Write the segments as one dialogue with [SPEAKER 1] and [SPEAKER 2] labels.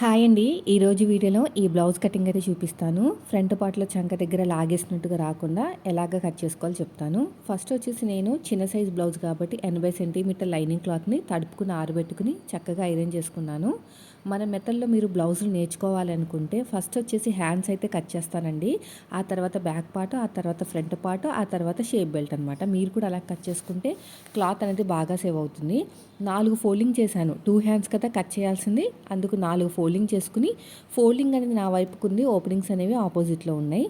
[SPEAKER 1] Hi అండి. ఈరోజు వీడియోలో ఈ బ్లౌజ్ కటింగ్ అయితే చూపిస్తాను. ఫ్రంట్ పార్ట్లో చంక దగ్గర లాగేసినట్టుగా రాకుండా ఎలాగ కట్ చేసుకోవాలో చెప్తాను. ఫస్ట్ వచ్చేసి నేను చిన్న సైజ్ బ్లౌజ్ కాబట్టి ఎనభై సెంటీమీటర్ లైనింగ్ క్లాత్ని తడుపుకుని ఆరబెట్టుకుని చక్కగా ఐరన్ చేసుకున్నాను. మన మెథడ్లో మీరు బ్లౌజులు నేర్చుకోవాలనుకుంటే ఫస్ట్ వచ్చేసి హ్యాండ్స్ అయితే కట్ చేస్తానండి. ఆ తర్వాత బ్యాక్ పార్ట్ ఆ తర్వాత ఫ్రంట్ పార్ట్ ఆ తర్వాత షేప్ బెల్ట్ అనమాట మీరు కూడా అలా కట్ చేసుకుంటే క్లాత్ అనేది బాగా సేవ్ అవుతుంది. నాలుగు ఫోల్డింగ్ చేశాను. టూ హ్యాండ్స్ కదా కట్ చేయాల్సింది. అందుకు నాలుగు ఫోల్డింగ్ చేసుకుని ఫోల్డింగ్ అనేది నా వైపుకుంది. ఓపెనింగ్స్ అనేవి ఆపోజిట్లో ఉన్నాయి.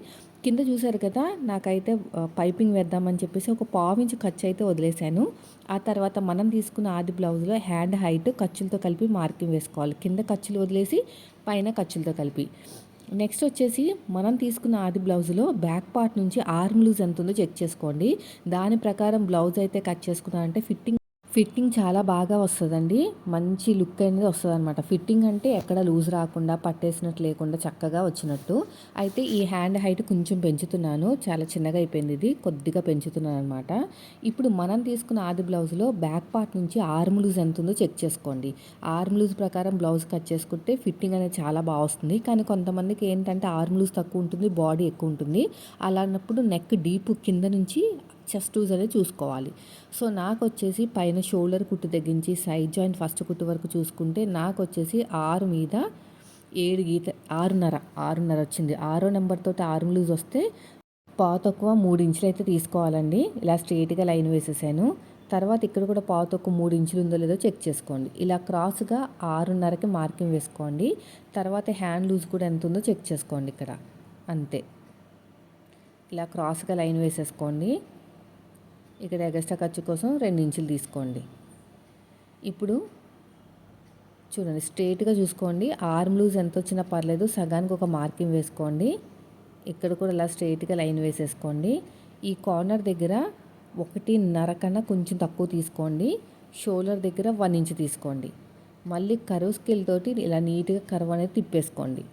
[SPEAKER 1] కింద చూసారు కదా నాకైతే పైపింగ్ వేద్దామని చెప్పేసి ఒక పావించి ఖర్చు అయితే వదిలేశాను. ఆ తర్వాత మనం తీసుకున్న ఆది బ్లౌజ్లో హ్యాండ్ హైట్ ఖర్చులతో కలిపి మార్కింగ్ వేసుకోవాలి. కింద ఖర్చులు వదిలేసి పైన ఖర్చులతో కలిపి. నెక్స్ట్ వచ్చేసి మనం తీసుకున్న ఆది బ్లౌజ్లో బ్యాక్ పార్ట్ నుంచి ఆర్మ్ లూజ్ ఎంత ఉందో చెక్ చేసుకోండి. దాని ప్రకారం బ్లౌజ్ అయితే కట్ చేసుకున్నారంటే ఫిట్టింగ్ ఫిట్టింగ్ చాలా బాగా వస్తుందండి. మంచి లుక్ అనేది వస్తుంది అనమాట ఫిట్టింగ్ అంటే ఎక్కడ లూజ్ రాకుండా పట్టేసినట్టు లేకుండా చక్కగా వచ్చినట్టు. అయితే ఈ హ్యాండ్ హైట్ కొంచెం పెంచుతున్నాను. చాలా చిన్నగా అయిపోయింది ఇది. కొద్దిగా పెంచుతున్నాను అనమాట ఇప్పుడు మనం తీసుకున్న ఆది బ్లౌజ్లో బ్యాక్ పార్ట్ నుంచి ఆర్మ్ లూజ్ ఎంత ఉందో చెక్ చేసుకోండి. ఆర్మ్ లూజ్ ప్రకారం బ్లౌజ్ కట్ చేసుకుంటే ఫిట్టింగ్ అనేది చాలా బాగా వస్తుంది. కానీ కొంతమందికి ఏంటంటే ఆర్మ్ లూజ్ తక్కువ ఉంటుంది బాడీ ఎక్కువ ఉంటుంది. అలాన్నప్పుడు నెక్ డీప్ కింద నుంచి చెస్ట్ లూజ్ అనేది చూసుకోవాలి. సో నాకు వచ్చేసి పైన షోల్డర్ కుట్టు తగ్గించి సైడ్ జాయింట్ ఫస్ట్ కుట్టు వరకు చూసుకుంటే నాకు వచ్చేసి ఆరు మీద ఏడు గీత ఆరున్నర ఆరున్నర వచ్చింది. ఆరో నెంబర్ తోటి ఆరు లూజ్ వస్తే పాత తక్కువ మూడు ఇంచులు అయితే తీసుకోవాలండి. ఇలా స్ట్రేట్గా లైన్ వేసేసాను. తర్వాత ఇక్కడ కూడా పాత తక్కువ మూడు ఇంచులు ఉందో లేదో చెక్ చేసుకోండి. ఇలా క్రాస్గా ఆరున్నరకి మార్కింగ్ వేసుకోండి. తర్వాత హ్యాండ్ లూజ్ కూడా ఎంత ఉందో చెక్ చేసుకోండి ఇక్కడ. అంతే. ఇలా క్రాస్గా లైన్ వేసేసుకోండి. ఇక్కడ ఎగస్ట్రా ఖర్చు కోసం రెండు ఇంచులు తీసుకోండి. ఇప్పుడు చూడండి స్ట్రేట్గా చూసుకోండి. ఆర్మ్ లూజ్ ఎంత వచ్చినా పర్లేదు సగానికి ఒక మార్కింగ్ వేసుకోండి. ఇక్కడ కూడా ఇలా స్ట్రేట్గా లైన్ వేసేసుకోండి. ఈ కార్నర్ దగ్గర ఒకటిన్నర కన్నా కొంచెం తక్కువ తీసుకోండి. షోల్డర్ దగ్గర వన్ ఇంచ్ తీసుకోండి. మళ్ళీ కరువు స్కిల్ తోటి ఇలా నీట్గా కరువు అనేది తిప్పేసుకోండి.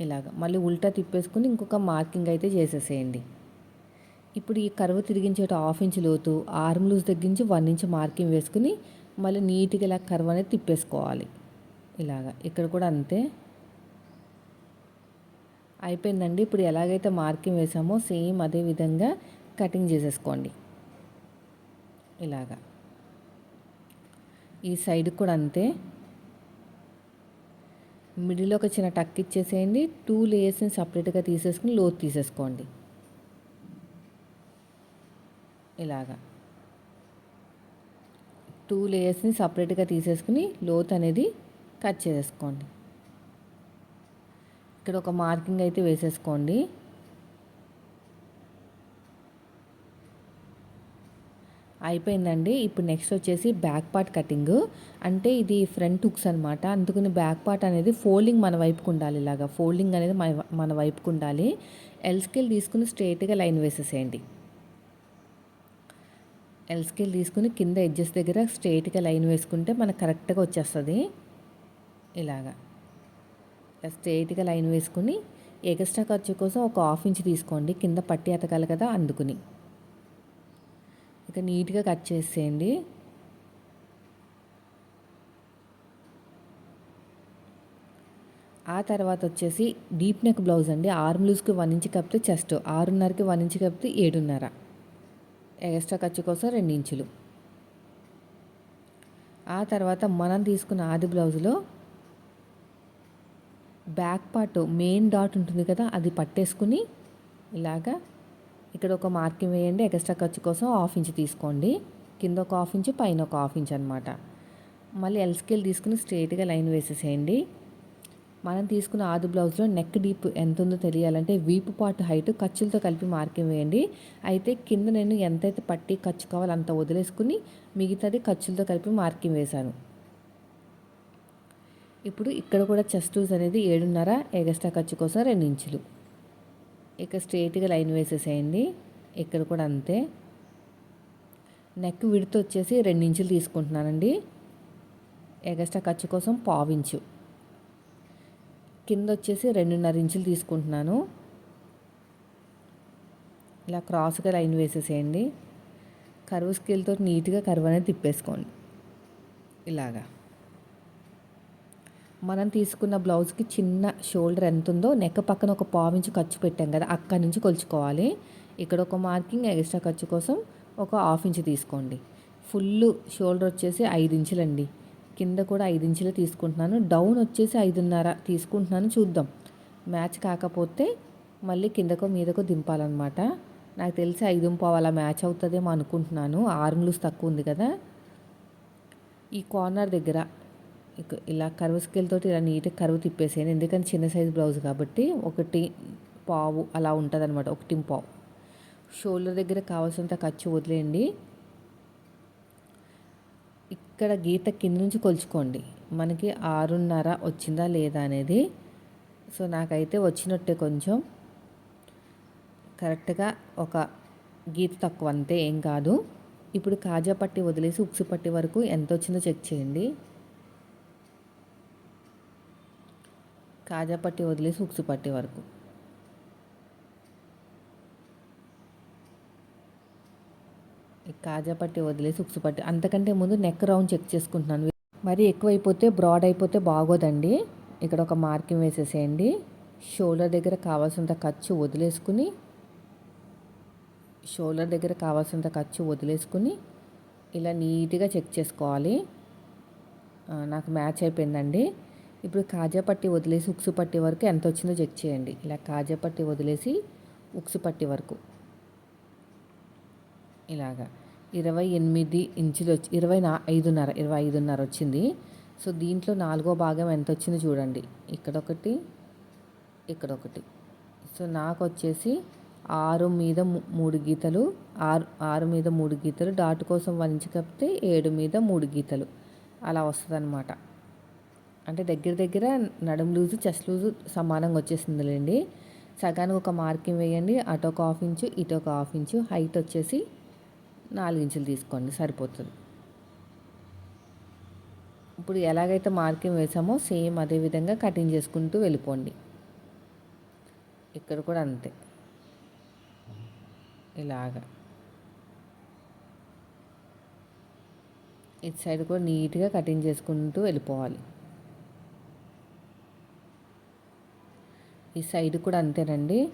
[SPEAKER 1] ఇలాగ. మళ్ళీ ఉల్టా తిప్పేసుకుని ఇంకొక మార్కింగ్ అయితే చేసేసేయండి. ఇప్పుడు ఈ కరువు తిరిగించేట హాఫ్ ఇంచ్ లోతు ఆర్మ్ లూజ్ తగ్గించి వన్ ఇంచ్ మార్కింగ్ వేసుకుని మళ్ళీ నీట్గా ఇలా కరువు అనేది తిప్పేసుకోవాలి. ఇలాగా. ఇక్కడ కూడా అంతే. అయిపోయిందండి. ఇప్పుడు ఎలాగైతే మార్కింగ్ వేసామో సేమ్ అదే విధంగా కటింగ్ చేసేసుకోండి. ఇలాగా. ఈ సైడ్ కూడా అంతే. మిడిల్లో ఒక చిన్న టక్ ఇచ్చేసేయండి. టూ లేయర్స్ని సపరేట్గా తీసేసుకుని లోతు తీసేసుకోండి. ఇలాగా. టూ లేయర్స్ని సపరేట్గా తీసేసుకుని లోత్ అనేది కట్ చేసేసుకోండి. ఇక్కడ ఒక మార్కింగ్ అయితే వేసేసుకోండి. అయిపోయిందండి. ఇప్పుడు నెక్స్ట్ వచ్చేసి బ్యాక్ పార్ట్ కటింగ్ అంటే ఇది ఫ్రంట్ హుక్స్ అనమాట అందుకని బ్యాక్ పార్ట్ అనేది ఫోల్డింగ్ మన వైపుకు ఉండాలి ఇలాగా. ఫోల్డింగ్ అనేది మన మన వైపుకు ఉండాలి. ఎల్ స్కేల్ తీసుకుని స్ట్రైట్గా లైన్ వేసేసేయండి. ఎల్ స్కేల్ తీసుకుని కింద ఎడ్జెస్ దగ్గర స్ట్రైట్గా లైన్ వేసుకుంటే మనకు కరెక్ట్గా వచ్చేస్తుంది. ఇలాగా. స్ట్రైట్గా లైన్ వేసుకుని ఎక్స్ట్రా ఖర్చు కోసం ఒక హాఫ్ ఇంచ్ తీసుకోండి. కింద పట్టి అతకాలి కదా అందుకుని. ఇక నీట్గా కట్ చేసేయండి. ఆ తర్వాత వచ్చేసి డీప్ నెక్ బ్లౌజ్ అండి. ఆర్మ్ లూజ్కి వన్ ఇంచ్ కప్పితే చెస్ట్ ఆరున్నరకి వన్ ఇంచ్ కప్పితే ఏడున్నర. ఎక్స్ట్రా ఖర్చు కోసం రెండు ఇంచులు. ఆ తర్వాత మనం తీసుకున్న ఆది బ్లౌజ్లో బ్యాక్ పార్ట్ మెయిన్ డాట్ ఉంటుంది కదా అది పట్టేసుకుని ఇలాగా ఇక్కడ ఒక మార్కింగ్ వేయండి ఎక్స్ట్రా ఖర్చు కోసం హాఫ్ ఇంచ్ తీసుకోండి. కింద ఒక హాఫ్ ఇంచ్ పైన ఒక హాఫ్ ఇంచ్ అనమాట మళ్ళీ ఎల్ స్కేల్ తీసుకుని స్ట్రైట్గా లైన్ వేసేసేయండి. మనం తీసుకున్న ఆదు బ్లౌజ్లో నెక్ డీప్ ఎంత ఉందో తెలియాలంటే వీపు పాటు హైట్ ఖర్చులతో కలిపి మార్కింగ్ వేయండి. అయితే కింద నేను ఎంతైతే పట్టి ఖర్చు కావాలో అంత వదిలేసుకుని మిగతాది ఖర్చులతో కలిపి మార్కింగ్ వేశాను. ఇప్పుడు ఇక్కడ కూడా చెస్ట్ లూజ్ అనేది ఏడున్నర ఎగస్ట్రా ఖర్చు కోసం రెండు ఇంచులు. ఇక స్ట్రేట్గా లైన్ వేసేసేయండి. ఇక్కడ కూడా అంతే. నెక్ విడత వచ్చేసి రెండు ఇంచులు తీసుకుంటున్నానండి. ఎగస్ట్రా ఖర్చు కోసం పావించు కింద వచ్చేసి రెండున్నర ఇంచులు తీసుకుంటున్నాను. ఇలా క్రాస్గా లైన్ వేసేసేయండి. కరువు స్కేల్తో నీట్గా కరువు అనేది తిప్పేసుకోండి. ఇలాగా. మనం తీసుకున్న బ్లౌజ్కి చిన్న షోల్డర్ ఎంత ఉందో నెక్ పక్కన ఒక పావించి ఖర్చు పెట్టాం కదా అక్కడి నుంచి కొలుచుకోవాలి. ఇక్కడ ఒక మార్కింగ్ ఎక్స్ట్రా ఖర్చు కోసం ఒక హాఫ్ ఇంచ్ తీసుకోండి. ఫుల్ షోల్డర్ వచ్చేసి ఐదు ఇంచులండి. కింద కూడా ఐదు ఇంచులు తీసుకుంటున్నాను. డౌన్ వచ్చేసి ఐదున్నర తీసుకుంటున్నాను. చూద్దాం. మ్యాచ్ కాకపోతే మళ్ళీ కిందకో మీదకో దింపాలన్నమాట. నాకు తెలిసి ఐదు పావు అలా మ్యాచ్ అవుతుందేమో అనుకుంటున్నాను. ఆర్మ్ లూస్ తక్కువ ఉంది కదా. ఈ కార్నర్ దగ్గర ఇలా కరువు స్కేల్తో ఇలా నీట్గా కరువు తిప్పేసాను ఎందుకంటే చిన్న సైజ్ బ్లౌజ్ కాబట్టి ఒకటి పావు అలా ఉంటుంది అనమాట ఒకటి పావు. షోల్డర్ దగ్గర కావాల్సినంత ఖర్చు వదిలేయండి. ఇక్కడ గీత కింద నుంచి కొలుచుకోండి. మనకి ఆరున్నర వచ్చిందా లేదా అనేది సో నాకైతే వచ్చినట్టే కొంచెం. కరెక్ట్గా ఒక గీత తక్కువ అంతే ఏం కాదు. ఇప్పుడు కాజా పట్టి వదిలేసి ఉక్సు పట్టి వరకు ఎంత వచ్చిందో చెక్ చేయండి. కాజా పట్టి వదిలేసి ఉక్సు పట్టి వరకు. కాజా పట్టి వదిలేసి ఉక్సు పట్టి. అంతకంటే ముందు నెక్ రౌండ్ చెక్ చేసుకుంటున్నాను. మరి ఎక్కువైపోతే బ్రాడ్ అయిపోతే బాగోదండి. ఇక్కడ ఒక మార్కింగ్ వేసేసేయండి. షోల్డర్ దగ్గర కావాల్సినంత ఖర్చు వదిలేసుకుని షోల్డర్ దగ్గర కావాల్సినంత ఖర్చు వదిలేసుకుని ఇలా నీట్గా చెక్ చేసుకోవాలి. నాకు మ్యాచ్ అయిపోయిందండి. ఇప్పుడు కాజా పట్టి వదిలేసి ఉక్సు పట్టి వరకు ఎంత వచ్చిందో చెక్ చేయండి. ఇలా కాజా పట్టి వదిలేసి ఉక్సు పట్టి వరకు. ఇలాగా. ఇరవై ఎనిమిది ఇంచులు వచ్చి ఇరవై నా ఐదున్నర ఇరవై ఐదున్నర వచ్చింది. సో దీంట్లో నాలుగో భాగం ఎంత వచ్చిందో చూడండి. ఇక్కడ ఒకటి ఇక్కడ ఒకటి సో నాకు వచ్చేసి ఆరు మీద మూడు గీతలు ఆరు ఆరు మీద మూడు గీతలు డాట్ కోసం వన్ ఇంచ్ కప్పితే ఏడు మీద మూడు గీతలు. అలా వస్తుంది అనమాట అంటే దగ్గర దగ్గర నడుము లూజు చెస్ట్ లూజు సమానంగా వచ్చేసిందిలేండి. సగానికి ఒక మార్కింగ్ వేయండి. అటు ఒక హాఫ్ ఇంచు ఇటు ఒక హాఫ్ ఇంచు హైట్ వచ్చేసి నాలుగించులు తీసుకోండి సరిపోతుంది. ఇప్పుడు ఎలాగైతే మార్కింగ్ వేసామో సేమ్ అదే విధంగా కటింగ్ చేసుకుంటూ వెళ్ళిపోండి. ఇక్కడ కూడా అంతే. ఇలాగా. ఇటు సైడ్ కూడా నీట్గా కటింగ్ చేసుకుంటూ వెళ్ళిపోవాలి. ఈ సైడ్ కూడా అంతేనండి.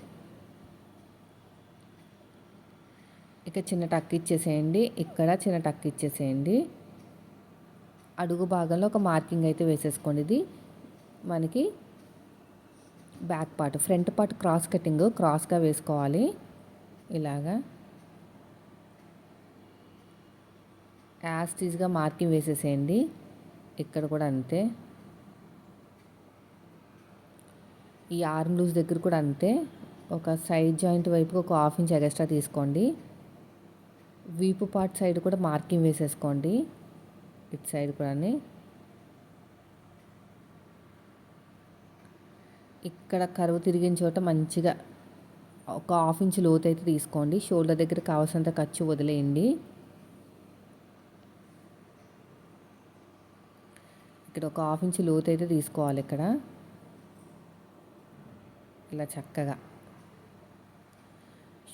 [SPEAKER 1] ఇక చిన్న టక్ ఇచ్చేసేయండి. ఇక్కడ చిన్న టక్ ఇచ్చేసేయండి. అడుగు భాగంలో ఒక మార్కింగ్ అయితే వేసేసుకోండి. ఇది మనకి back part front part cross cutting క్రాస్గా వేసుకోవాలి. ఇలాగా. యాస్టీజ్గా మార్కింగ్ వేసేసేయండి. ఇక్కడ కూడా అంతే. ఈ ఆర్మ్ లూజ్ దగ్గర కూడా అంతే. ఒక సైడ్ జాయింట్ వైపు ఒక హాఫ్ ఇంచ్ ఎక్స్ట్రా తీసుకోండి. వీపు పార్ట్ సైడ్ కూడా మార్కింగ్ వేసేసుకోండి. ఇటు సైడ్ కూడా ఇక్కడ కరువు తిరిగిన చోట మంచిగా ఒక హాఫ్ ఇంచ్ లోతు అయితే తీసుకోండి. షోల్డర్ దగ్గర కావాల్సినంత ఖర్చు వదిలేయండి. ఇక్కడ ఒక హాఫ్ ఇంచ్ లోతు అయితే తీసుకోవాలి ఇక్కడ. ఇలా చక్కగా.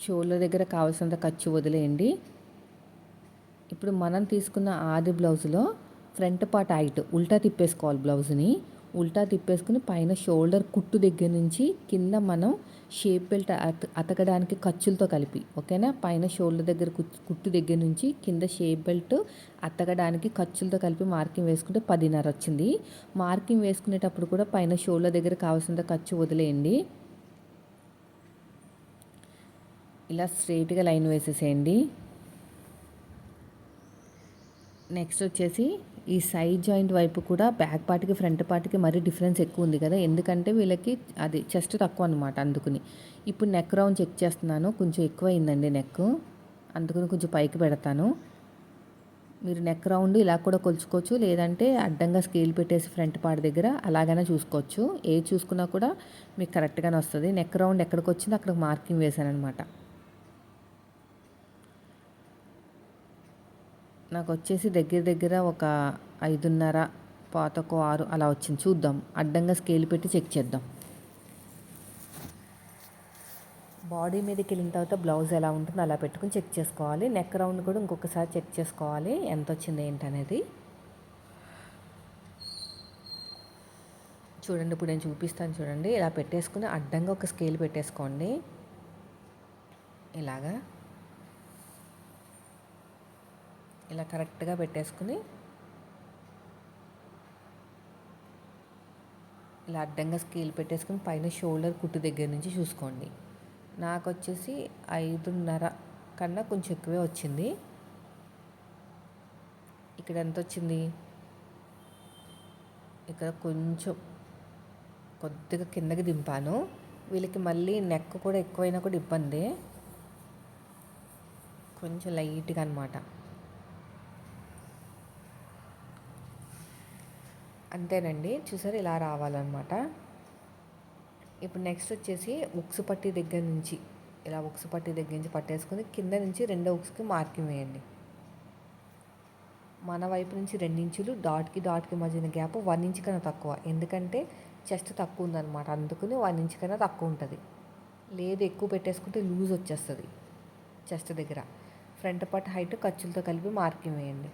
[SPEAKER 1] షోల్డర్ దగ్గర కావాల్సినంత ఖర్చు వదిలేయండి. ఇప్పుడు మనం తీసుకున్న ఆది బ్లౌజ్లో ఫ్రంట్ పార్ట్ హైట్ ఉల్టా తిప్పేసుకోవాలి బ్లౌజ్ని. ఉల్టా తిప్పేసుకుని పైన షోల్డర్ కుట్టు దగ్గర నుంచి కింద మనం షేప్ బెల్ట్ అతకడానికి ఖర్చులతో కలిపి ఓకేనా? పైన షోల్డర్ దగ్గర కుట్టు దగ్గర నుంచి కింద షేప్ బెల్ట్ అతకడానికి ఖర్చులతో కలిపి మార్కింగ్ వేసుకుంటే పదిన్నర వచ్చింది. మార్కింగ్ వేసుకునేటప్పుడు కూడా పైన షోల్డర్ దగ్గర కావాల్సినంత ఖర్చు వదిలేయండి. ఇలా స్ట్రైట్గా లైన్ వేసేసేయండి. నెక్స్ట్ వచ్చేసి ఈ సైడ్ జాయింట్ వైపు కూడా బ్యాక్ పార్ట్కి ఫ్రంట్ పార్ట్కి మరీ డిఫరెన్స్ ఎక్కువ ఉంది కదా. ఎందుకంటే వీళ్ళకి అది చెస్ట్ తక్కువ అనమాట అందుకుని. ఇప్పుడు నెక్ రౌండ్ చెక్ చేస్తున్నాను. కొంచెం ఎక్కువ అయిందండి నెక్ అందుకని కొంచెం పైకి పెడతాను. మీరు నెక్ రౌండ్ ఇలా కూడా కొలుచుకోవచ్చు. లేదంటే అడ్డంగా స్కేల్ పెట్టేసి ఫ్రంట్ పార్ట్ దగ్గర అలాగైనా చూసుకోవచ్చు. ఏ చూసుకున్నా కూడా మీకు కరెక్ట్గానే వస్తుంది. నెక్ రౌండ్ ఎక్కడికి వచ్చిందో అక్కడికి మార్కింగ్ వేసాను అనమాట నాకు వచ్చేసి దగ్గర దగ్గర ఒక ఐదున్నర పాతకు ఆరు అలా వచ్చింది. చూద్దాం. అడ్డంగా స్కేల్ పెట్టి చెక్ చేద్దాం. బాడీ మీదకి వెళ్ళిన తర్వాత బ్లౌజ్ ఎలా ఉంటుందో అలా పెట్టుకుని చెక్ చేసుకోవాలి. నెక్ రౌండ్ కూడా ఇంకొకసారి చెక్ చేసుకోవాలి. ఎంత వచ్చింది ఏంటనేది. చూడండి ఇప్పుడు నేను చూపిస్తాను చూడండి. ఇలా పెట్టేసుకుని అడ్డంగా ఒక స్కేల్ పెట్టేసుకోండి. ఇలాగా. ఇలా కరెక్ట్గా పెట్టేసుకుని ఇలా అడ్డంగా స్కేల్ పెట్టేసుకుని పైన షోల్డర్ కుట్టు దగ్గర నుంచి చూసుకోండి. నాకు వచ్చేసి ఐదున్నర కన్నా కొంచెం ఎక్కువే వచ్చింది. ఇక్కడ ఎంత వచ్చింది? ఇక్కడ కొంచెం కొద్దిగా కిందకి దింపాను. వీళ్ళకి మళ్ళీ నెక్ కూడా ఎక్కువైనా కూడా ఇబ్బందే. కొంచెం లైట్గా అనమాట అంతేనండి. చూసారు ఇలా రావాలన్నమాట. ఇప్పుడు నెక్స్ట్ వచ్చేసి ఉక్సు పట్టి దగ్గర నుంచి ఇలా ఉక్సు పట్టి దగ్గర నుంచి పట్టేసుకుని కింద నుంచి రెండో ఉక్స్కి మార్కింగ్ వేయండి. మన వైపు నుంచి రెండించులు డాట్కి డాట్కి మధ్యన గ్యాప్ వన్ ఇంచ్ కన్నా తక్కువ. ఎందుకంటే చెస్ట్ తక్కువ ఉందన్నమాట. అందుకని వన్ ఇంచ్ కన్నా తక్కువ ఉంటుంది. లేదు ఎక్కువ పెట్టేసుకుంటే లూజ్ వచ్చేస్తుంది చెస్ట్ దగ్గర. ఫ్రంట్ పార్ట్ హైట్ ఖర్చులతో కలిపి మార్కింగ్ వేయండి.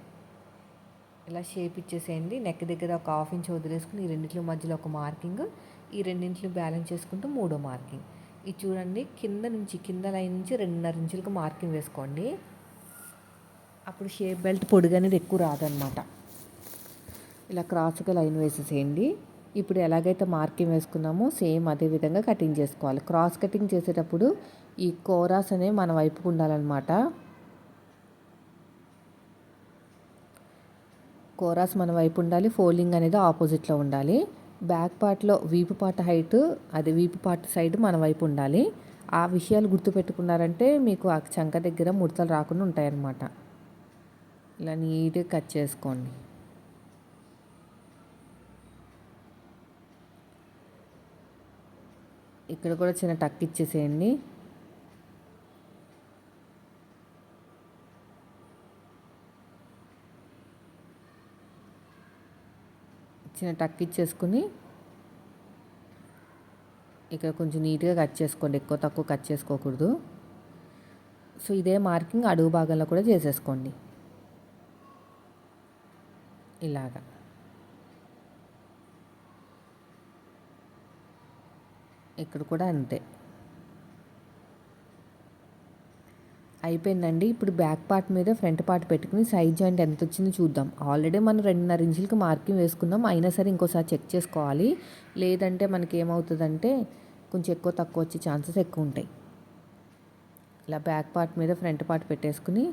[SPEAKER 1] ఇలా షేప్ ఇచ్చేసేయండి. నెక్ దగ్గర ఒక హాఫ్ ఇంచ్ వదిలేసుకుని ఈ రెండింటి మధ్యలో ఒక మార్కింగ్ ఈ రెండింటిని బ్యాలెన్స్ చేసుకుంటూ మూడో మార్కింగ్ ఇది చూడండి కింద నుంచి కింద లైన్ నుంచి రెండున్నర ఇంచులకు మార్కింగ్ వేసుకోండి. అప్పుడు షేప్ బెల్ట్ పొడుగు అనేది ఎక్కువ రాదనమాట ఇలా క్రాస్గా లైన్ వేసేసేయండి. ఇప్పుడు ఎలాగైతే మార్కింగ్ వేసుకున్నామో సేమ్ అదే విధంగా కటింగ్ చేసుకోవాలి. క్రాస్ కటింగ్ చేసేటప్పుడు ఈ కోరాస్ అనేవి మన వైపుకు ఉండాలన్నమాట. కోరాస్ మన వైపు ఉండాలి ఫోల్డింగ్ అనేది ఆపోజిట్లో ఉండాలి. బ్యాక్ పార్ట్లో వీపు పార్ట్ హైట్ అది వీపు పార్ట్ సైడ్ మన వైపు ఉండాలి. ఆ విషయాలు గుర్తుపెట్టుకున్నారంటే మీకు ఆ చంక దగ్గర ముడతలు రాకుండా ఉంటాయన్నమాట. ఇలా నీట్గా కట్ చేసుకోండి. ఇక్కడ కూడా చిన్న టక్ ఇచ్చేసేయండి. చిన్న టక్ ఇచ్చేసుకుని ఇక్కడ కొంచెం నీట్గా కట్ చేసుకోండి. ఎక్కువ తక్కువ కట్ చేసుకోకూడదు. సో ఇదే మార్కింగ్ అడుగు భాగంలో కూడా చేసేసుకోండి. ఇలాగా. ఇక్కడ కూడా అంతే. అయిపోయిందండి. ఇప్పుడు బ్యాక్ పార్ట్ మీద ఫ్రంట్ పార్ట్ పెట్టుకుని సైడ్ జాయింట్ ఎంత వచ్చిందో చూద్దాం. ఆల్రెడీ మనం రెండున్నర ఇంచులకి మార్కింగ్ వేసుకున్నాం అయినా సరే ఇంకోసారి చెక్ చేసుకోవాలి. లేదంటే మనకి ఏమవుతుందంటే కొంచెం ఎక్కువ తక్కువ వచ్చే ఛాన్సెస్ ఎక్కువ ఉంటాయి. ఇలా బ్యాక్ పార్ట్ మీద ఫ్రంట్ పార్ట్ పెట్టేసుకుని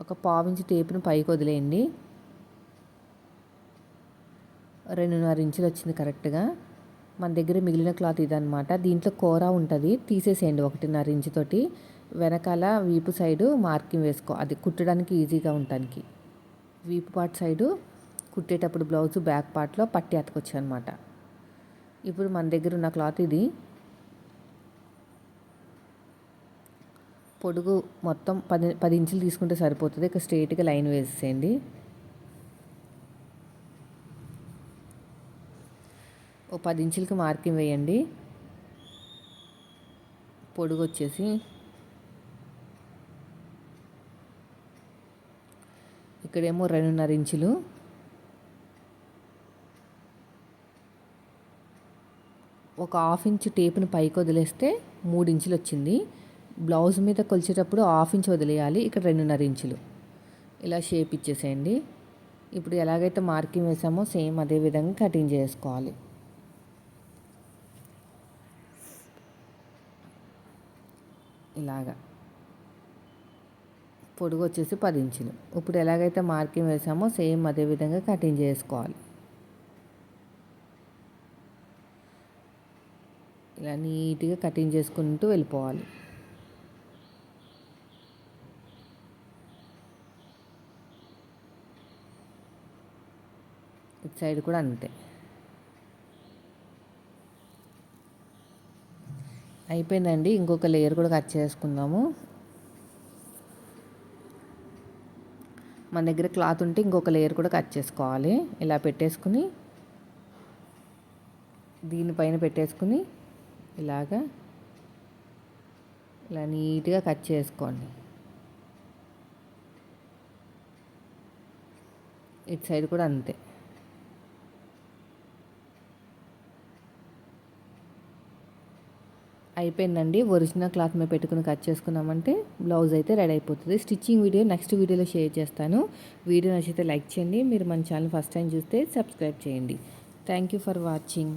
[SPEAKER 1] ఒక పావించి టేపును పైకి వదిలేయండి. రెండున్నర ఇంచులు వచ్చింది కరెక్ట్గా. మన దగ్గర మిగిలిన క్లాత్ ఇదనమాట దీంట్లో కూర ఉంటుంది. తీసేసేయండి ఒకటిన్నర ఇంచుతోటి వెనకాల వీపు సైడు మార్కింగ్ వేసుకో. అది కుట్టడానికి ఈజీగా ఉండటానికి వీపు పార్ట్ సైడు కుట్టేటప్పుడు బ్లౌజ్ బ్యాక్ పార్ట్లో పట్టి అతకొచ్చు అనమాట ఇప్పుడు మన దగ్గర ఉన్న క్లాత్ ఇది. పొడుగు మొత్తం పది పది ఇంచులు తీసుకుంటే సరిపోతుంది. ఇక స్ట్రైట్గా లైన్ వేసేయండి ఓ పది ఇంచులకి మార్కింగ్ వేయండి. పొడుగు వచ్చేసి ఇక్కడేమో రెండున్నర ఇంచులు. ఒక హాఫ్ ఇంచ్ టేపుని పైకి వదిలేస్తే మూడు ఇంచులు వచ్చింది బ్లౌజ్ మీద కొలిచేటప్పుడు హాఫ్ ఇంచ్ వదిలేయాలి. ఇక్కడ రెండున్నర ఇంచులు. ఇలా షేప్ ఇచ్చేసేయండి. ఇప్పుడు ఎలాగైతే మార్కింగ్ వేసామో సేమ్ అదే విధంగా కటింగ్ చేసుకోవాలి. ఇలాగా. పొడుగు వచ్చేసి పది ఇంచులు ఇప్పుడు ఎలాగైతే మార్కింగ్ వేసామో సేమ్ అదే విధంగా కటింగ్ చేసుకోవాలి. ఇలా నీట్గా కటింగ్ చేసుకుంటూ వెళ్ళిపోవాలి. ఇటు సైడ్ కూడా అంతే. అయిపోయిందండి. ఇంకొక లేయర్ కూడా కట్ చేసుకుందాము. మన దగ్గర క్లాత్ ఉంటే ఇంకొక లేయర్ కూడా కట్ చేసుకోవాలి. ఇలా పెట్టేసుకుని దీనిపైన పెట్టేసుకుని ఇలాగా ఇలా నీట్గా కట్ చేసుకోండి. ఇటు సైడ్ కూడా అంతే. అయిపోయిందండి. ఒరిజినల్ క్లాత్ మీద పెట్టుకుని కట్ చేసుకున్నామంటే బ్లౌజ్ అయితే రెడీ అయిపోతుంది. స్టిచ్చింగ్ వీడియో నెక్స్ట్ వీడియోలో షేర్ చేస్తాను. వీడియో నచ్చితే లైక్ చేయండి. మీరు మన ఛానల్ ఫస్ట్ టైం చూస్తే సబ్స్క్రైబ్ చేయండి. Thank you for watching.